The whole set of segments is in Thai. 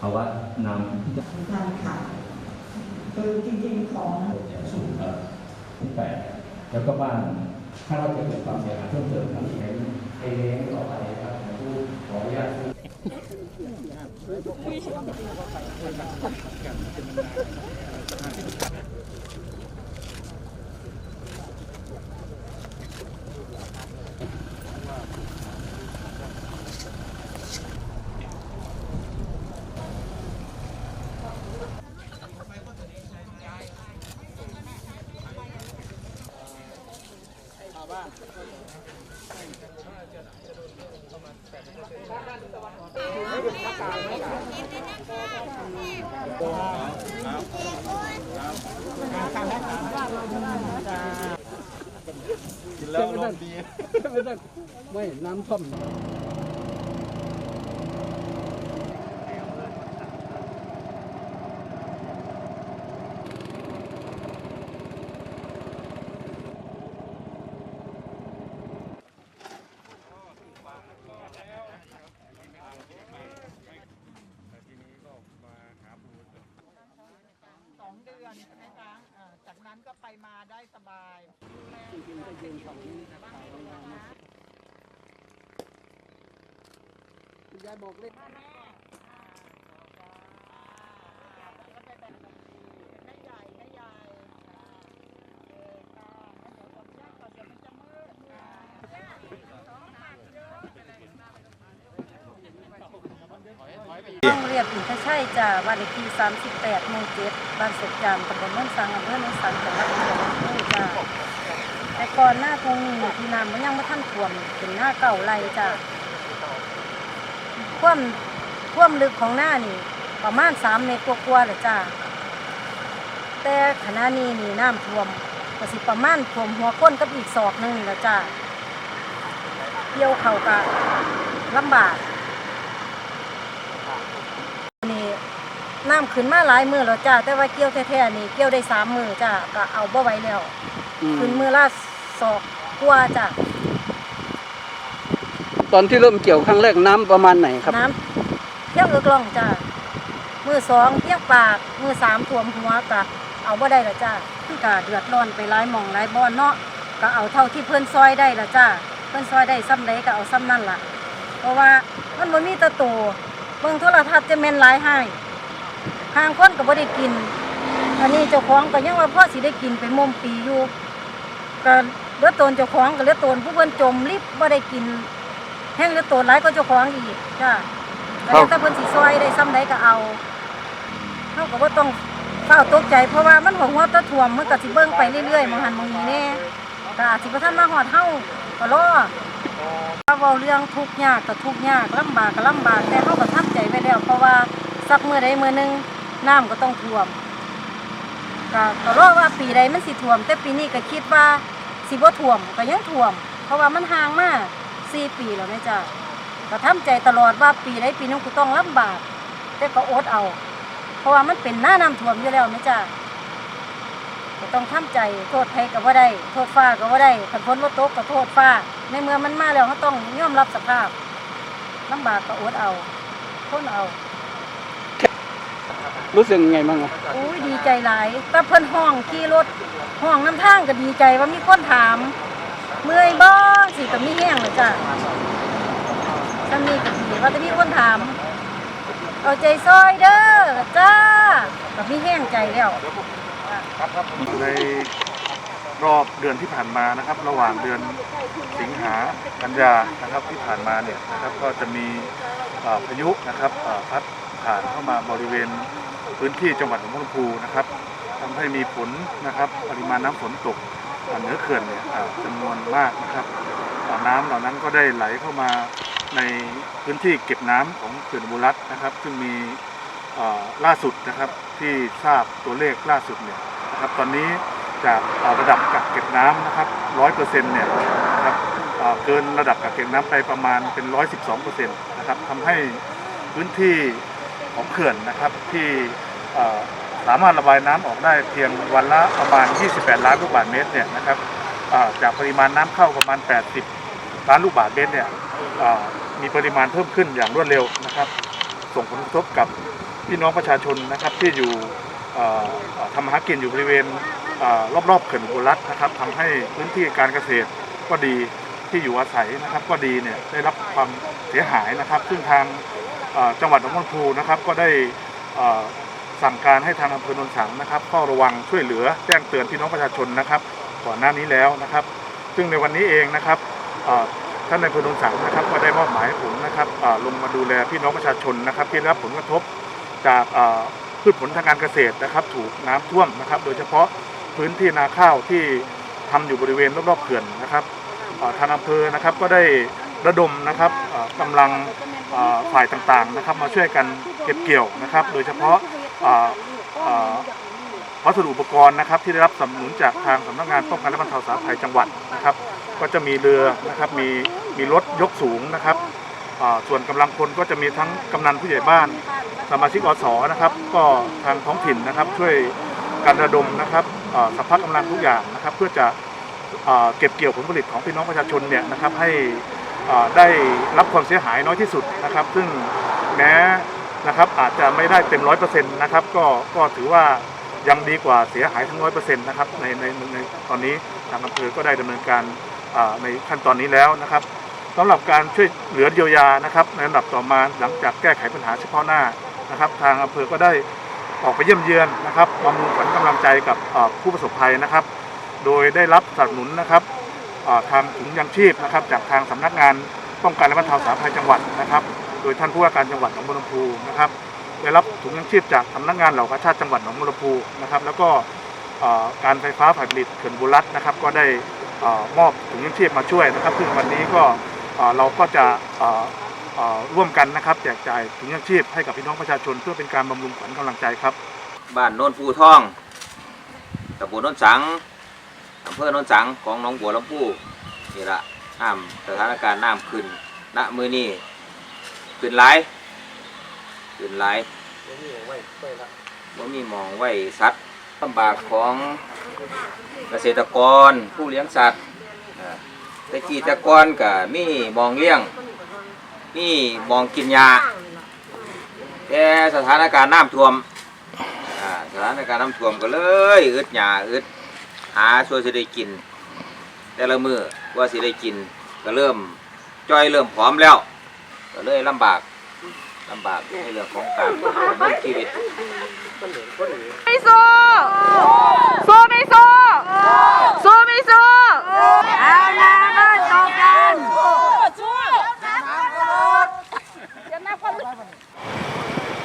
ภาวะน้ำที่จะทุกท่านค่ะคือจริงๆของอย่างสูงครับที่แปดแล้วก็บ้านถ้าเราจะเกิดความเสียหายเพิ่มเติมทั้งอีกในเอเล้งต่อไปนะครับผมผู้ขออนุญาต ไม่น้ำท่อม สองเดือนใช่ไหมคะอ่าจากนั้นก็ไปมาได้สบายยายบอกเลยไม่ใหญ่ไม่ใหญ่เออค่ะงั้นเดี๋ยวขออนุญาตก่อนเดี๋ยวมันจะมืดค่ะโรงเรียนอินทชัยจ้าบ้านเลขที่38หมู่7 บ้านสุขจามตำบลโน่นสังอำเภอโน่นสังจังหวัดอุดรธานีจ้าแต่ก่อนหน้าตรงนี้ที่น้ำมันยังไม่ทันท่วมเป็นหน้าเก่าไรจ้าความควมลึกของหน้านี่ ประมาณ3เมตรกว่าๆเลยจ้าแต่ขณะนี้นี่น้ำท่วมก็สิประมาณท่วมหัวก้นกับอีกศอกหนึงนี่แหละจ้าเกี่ยวเข่ากะลำบาก นี่ น้ำขึ้นมาหลายมือแล้วจ้า แต่ว่าเกี่ยวแท้ๆนี่เกี่ยวได้สามมือจ้าก็เอาบ่ไหวแล้วขึ้นมือละศอกกว่าจ้าตอนที่เริ่มเกี่ยวครั้งแรกน้ำประมาณไหนครับ น้ำเที่ยวเอือกล่องจ้ามือสองเที่ยวปากมือสามท่วมหัวก็เอาบ่ได้ละจ้าก็เดือดร้อนไปหลายหม่องหลายบ่อนเนาะก็เอาเท่าที่เพิ่นซอยได้ละจ้าเพิ่นซอยได้ซ้ำใดก็เอาซ้ำนั่นล่ะ เพราะว่ามันบ่มีแตะโตเบิ่งโทรทัศน์จะแม่นหลายให้ ห่างคนก็บ่ได้กิน อันนี้เจ้าของก็ยังว่าพ่อสิได้กินเป็นมุมปีอยู่ก็เหลือดตนเจ้าของก็เหลือดตนผู้เพิ่นจมลิบบ่ได้กิน แห้งเหลือดตนหลายก็เจ้าของอีกจ้าก็แล้วแต่เพิ่นสิซอยได้ซ้ำใดก็เอาเฮาก็บ่ต้องเฝ้าตกใจเพราะว่ามันหัวหัวตะท่วมมันก็สิเบิ่งไปเรื่อยๆมองหันมองนี้แน่ก็อาจสิบ่ทันมาฮอดเฮาก็รอถ้าเว้าเรื่องทุกข์ยากก็ทุกข์ยากลำบากก็ลำบากแต่เขาก็ทำใจไว้แล้วเพราะว่าสักมื้อใดมื้อหนึง น้ำก็ต้องท่วมก็ก็รอว่าปีใดมันสิท่วม แต่ปีนี้ก็คิดว่าสิบ่ท่วมก็ยังท่วม เพราะว่ามันห่างมา4ปีแล้วแม่จ้ะก็ทำใจตลอดว่าปีใดปีนึงกูต้องลำบาก แต่ก็อดเอา เพราะว่ามันเป็นหน้าน้ำท่วมอยู่แล้วแม่จ้ะก็ต้องทำใจโทษใครก็บ่าได้ โทษฟ้าก็บ่าได้คันฝนบ่าตกก็โทษฟ้า ในเมื่อมันมาแล้วเขาต้องยอมรับสภาพลำบากก็อดเอาทนเอา รู้สึกยังไงบ้างอะโอ้ยดีใจหลายแต่เพิ่นห้องขี่รถห้องน้ำทางก็ดีใจว่ามีคนถาม เมื่อยบ้างสิก็มีแห้งเลยจ้ะถ้ามีก็ดีว่าจะมีคนถาม เอาใจซอยเด้อจ้าก็มีแห้งใจแล้วในรอบเดือนที่ผ่านมานะครับ ระหว่างเดือนสิงหากันยานะครับที่ผ่านมาเนี่ยนะครับก็จะมีเอ่อพายุนะครับเอ่อพัด ผ่านเข้ามาบริเวณพื้นที่จังหวัดหนองบัวลำพูนะครับทำให้มีฝนนะครับ ปริมาณน้ำฝนตกเหนือเขื่อนเนี่ยจำนวนมากนะครับน้ำเหล่านั้นก็ได้ไหลเข้ามาในพื้นที่เก็บน้ำของเขื่อนบุรัตนะครับ ซึ่งมีล่าสุดนะครับที่ทราบตัวเลขล่าสุดเนี่ยนะครับ ตอนนี้จากระดับกักเก็บน้ำนะครับร้อยเปอร์เซ็นต์เนี่ยนะครับเอ่อเกินระดับกักเก็บน้ำไปประมาณเป็นร้อยสิบสองเปอร์เซ็นต์นะครับทำให้พื้นที่ ของเขื่อนนะครับที่สามารถระบายน้ำออกได้เพียงวันละประมาณ 28 ล้านลูกบาศก์เมตรเนี่ยนะครับจากปริมาณน้ำเข้าประมาณ 80 ล้านลูกบาศก์เมตรเนี่ยมีปริมาณเพิ่มขึ้นอย่างรวดเร็วนะครับ ส่งผลกระทบกับพี่น้องประชาชนนะครับที่อยู่ทำมาหากินอยู่บริเวณอรอบๆเขื่อนอุบลรัฐนะครับทำให้พื้นที่การเกษตรก็ดีที่อยู่อาศัยนะครับก็ดีเนี่ยได้รับความเสียหายนะครับ ซึ่งทาง จังหวัดหนองบัวลำพูนะครับก็ได้สั่งการให้ทางอำเภอโนนสังนะครับเฝ้าระวังช่วยเหลือแจ้งเตือนพี่น้องประชาชนนะครับก่อนหน้านี้แล้วนะครับ ซึ่งในวันนี้เองนะครับท่านในายอำเภอโนนสังนะครับก็ได้มอบหมายให้ผมนะครับลงมาดูแลพี่น้องประชาชนนะครับที่ได้รับผลกระทบจากพืชผลทางการเกษตรนะครับ ถูกน้ำท่วมนะครับ โดยเฉพาะพื้นที่นาข้าวที่ทำอยู่บริเวณรอบๆเขื่อนนะครับทางอำเภอนะครับก็ได้ ระดมนะครับกำลังฝ่ายต่างๆนะครับ มาช่วยกันเก็บเกี่ยวนะครับ โดยเฉพาะวัสดุอุปกรณ์นะครับที่ได้รับสนับสนุนจากทางสำนักงานป้องกันและบรรเทาสาธารณภัยจังหวัดนะครับ ก็จะมีเรือนะครับมีมีรถยกสูงนะครับส่วนกำลังคนก็จะมีทั้งกำนันผู้ใหญ่บ้าน สมาชิกอสอนะครับ ก็ทางท้องถิ่นนะครับ ช่วยการระดมนะครับอ่าสัพพะกำลังทุกอย่างนะครับ เพื่อจะเก็บเกี่ยวผลผลิตของพี่น้องประชาชนเนี่ยนะครับให้ ได้รับความเสียหายน้อยที่สุดนะครับ ซึ่งแม้นะครับอาจจะไม่ได้เต็มร้อยเปอร์เซ็นต์นะครับก็ก็ถือว่ายังดีกว่าเสียหายทั้งร้อยเปอร์เซ็นต์นะครับในในในตอนนี้ทางอำเภอก็ได้ดำเนินการในขั้นตอนนี้แล้วนะครับสำหรับการช่วยเหลือเยียวยานะครับในลำดับต่อมาหลังจากแก้ไขปัญหาเฉพาะหน้านะครับ ทางอำเภอก็ได้ออกไปเยี่ยมเยือนนะครับบำรุงขวัญกำลังใจกับผู้ประสบภัยนะครับ โดยได้รับสนับสนุนนะครับ ทางถุงยังชีพนะครับ จากทางสำนักงานป้องกันและบรรเทาสาธารณภัยจังหวัดนะครับ โดยท่านผู้ว่าการจังหวัดหนองบัวลำพูนะครับได้รับถุงยังชีพจากสำนักงานเหล่ากาชาติจังหวัดหนองบัวลำพูนะครับ แล้วก็การไฟฟ้าฝ่ายผลิตเขื่อนบุรัตนะครับ ก็ได้มอบถุงยังชีพมาช่วยนะครับ ซึ่งวันนี้ก็เราก็จะร่วมกันนะครับ แจกจ่ายถุงยังชีพให้กับพี่น้องประชาชน เพื่อเป็นการบำรุงขวัญกำลังใจครับ บ้านโนนภูท่องตำบลโนนสัง อำเภอโนนสังของหนองบัวลำพูนี่ละน้ำสถานการณ์น้ำขึ้นณมือนี้ขึ้นหลายขึ้นหลายว่ามีหมองไว้สัตว์ลำบากของเกษตรกรผู้เลี้ยงสัตว์อ่าแต่กี้แตะกอนก็มีหมองเลี้ยงมีหมองกินยาแต่สถานการณ์น้ำท่วมอ่าสถานการณ์น้ำท่วมก็เลยอึดหยาอึด หาช่วยสิได้กิน แต่ละมือว่าสิได้กิน ก็เริ่มจ้อยเริ่มผอมแล้ว ก็เลยลำบากลำบากในเรื่องของการดำเนินชีวิตไม่สู้สู้ไม่สู้สู้ไม่สู้เอาละก็จบกันสู้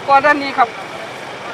ก่อนหน้านี้ครับ